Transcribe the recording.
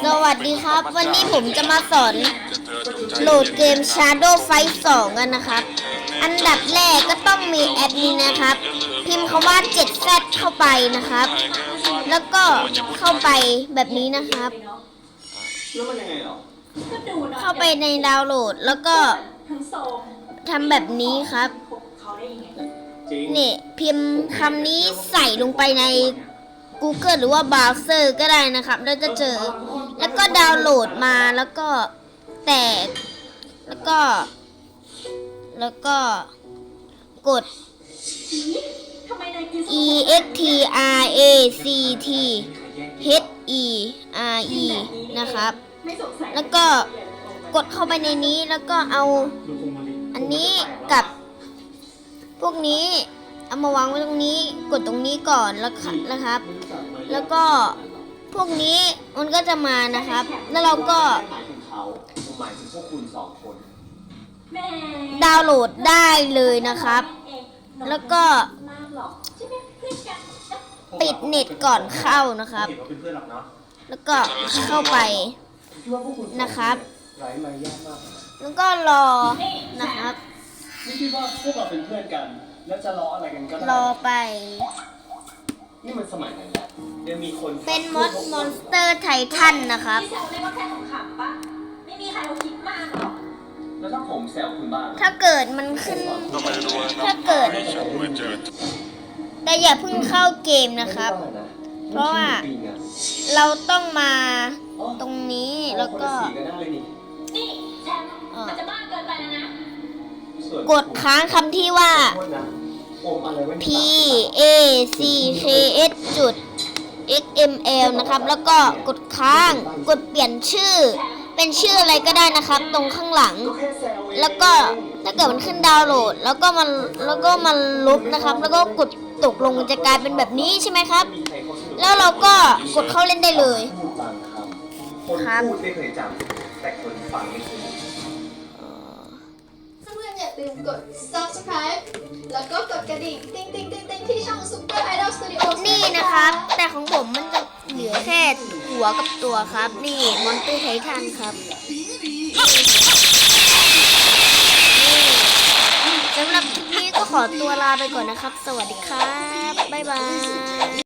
สวัสดีครับ วันนี้ผมจะมาสอนโหลดเกม Shadow Fight 2 กันนะครับ อันดับแรกก็ต้องมีแอปนี้นะครับ พิมพ์คำว่า 7Z เข้าไปนะครับ แล้วก็เข้าไปแบบนี้นะครับ เข้าไปในดาวน์โหลดแล้วก็ทำแบบนี้ครับเนี่พิมพ์คำนี้ใส่ลงไปใน Google หรือว่า Browser ก็ได้นะครับ แล้วจะเจอ แล้วก็ดาวน์โหลดมาแล้วก็แตกแล้วก็ แล้วก็กด e x t r a c t h e r e นะครับ แล้วก็กดเข้าไปในนี้แล้วก็เอา อันนี้กับ พวกนี้ เอามาวางไว้ตรงนี้ กดตรงนี้ก่อนแล้วนะครับ แล้วก็ พวกนี้มันก็จะมานะครับ แล้วเราก็หมายถึงเขาผมหมายถึงพวกคุณสองคนแม่ดาวน์โหลดได้เลยนะครับ แล้วก็มากหรอกใช่ไหมเพื่อนกันปิดเน็ตก่อนเข้านะครับเห็นว่าเป็นเพื่อนหรอกเนาะแล้วก็เข้าไปคิดว่าพวกคุณสองนะครับไร้มารยาทมากเลยนะแล้วก็รอนะครับไม่คิดว่าพวกเราเป็นเพื่อนกันแล้วจะล้ออะไรกันก็ได้รอไป นี่มันสมัยไหนแล้วยังมีคนเป็นมอสมอนสเตอร์ไททันนะครับ พี่แซวเรียกว่าแค่ขำๆปะไม่มีใครเอาคิดมากหรอกแล้วถ้าผมแซวคุณบ้างถ้าเกิดมันขึ้นถ้าเกิดแต่อย่าเพิ่งเข้าเกมนะครับ เพราะว่า เราต้องมาตรงนี้แล้วก็ นี่แชมป์อ่ามัมันจะมากเกินไปแล้วนะ กดค้างคำที่ว่า P A C K S จุด X M L นะครับ แล้วก็กดค้าง กดเปลี่ยนชื่อ เป็นชื่ออะไรก็ได้นะครับ ตรงข้างหลัง แล้วก็ถ้าเกิดมันขึ้นดาวน์โหลด แล้วก็มันแล้วก็มันลบนะครับ แล้วก็กดตกลงมันจะกลายเป็นแบบนี้ใช่ไหมครับ แล้วเราก็กดเข้าเล่นได้เลยพูดบางคำคนครับพูดไม่เคยจำแต่คนฟังไม่เคยเพื่อนๆอย่า ลืมกด subscribe แล้วก็กดกระดิ่ง ติ๊งติ๊งติ๊งติ๊งที่ช่อง Super Idol Studio นี่นะครับ แต่ของผมมันจะเหลือแค่หัวกับตัวครับ นี่มอนเตอร์ไททันครับนี่สำหรับคลิปนี้ก็ขอตัวลาไปก่อนนะครับ สวัสดีครับ บ๊ายบาย